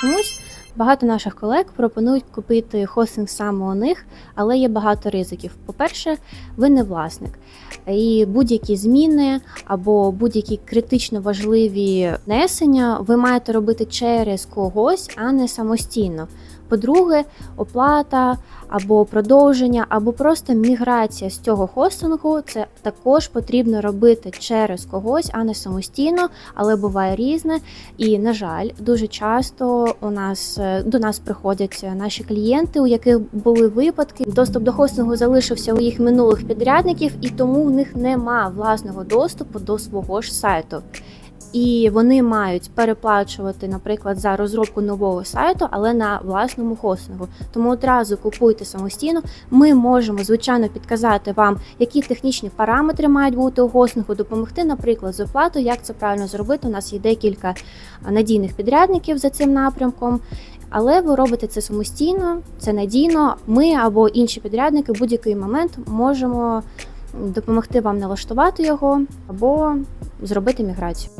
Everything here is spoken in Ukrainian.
Чомусь багато наших колег пропонують купити хостинг саме у них, але є багато ризиків. По-перше, ви не власник. І будь-які зміни або будь-які критично важливі внесення ви маєте робити через когось, а не самостійно. По-друге, оплата або продовження, або просто міграція з цього хостингу це також потрібно робити через когось, а не самостійно, але буває різне. І на жаль, дуже часто у нас е, до нас приходять е, наші клієнти, у яких були випадки. Доступ до хостингу залишився у їх минулих підрядників, і тому в них нема власного доступу до свого ж сайту. І вони мають переплачувати, наприклад, за розробку нового сайту, але на власному хостингу. Тому одразу купуйте самостійно. Ми можемо звичайно підказати вам, які технічні параметри мають бути у хостингу, допомогти, наприклад, з оплатою, як це правильно зробити. У нас є декілька надійних підрядників за цим напрямком. Але ви робите це самостійно, це надійно. Ми або інші підрядники в будь-який момент можемо допомогти вам налаштувати його або зробити міграцію.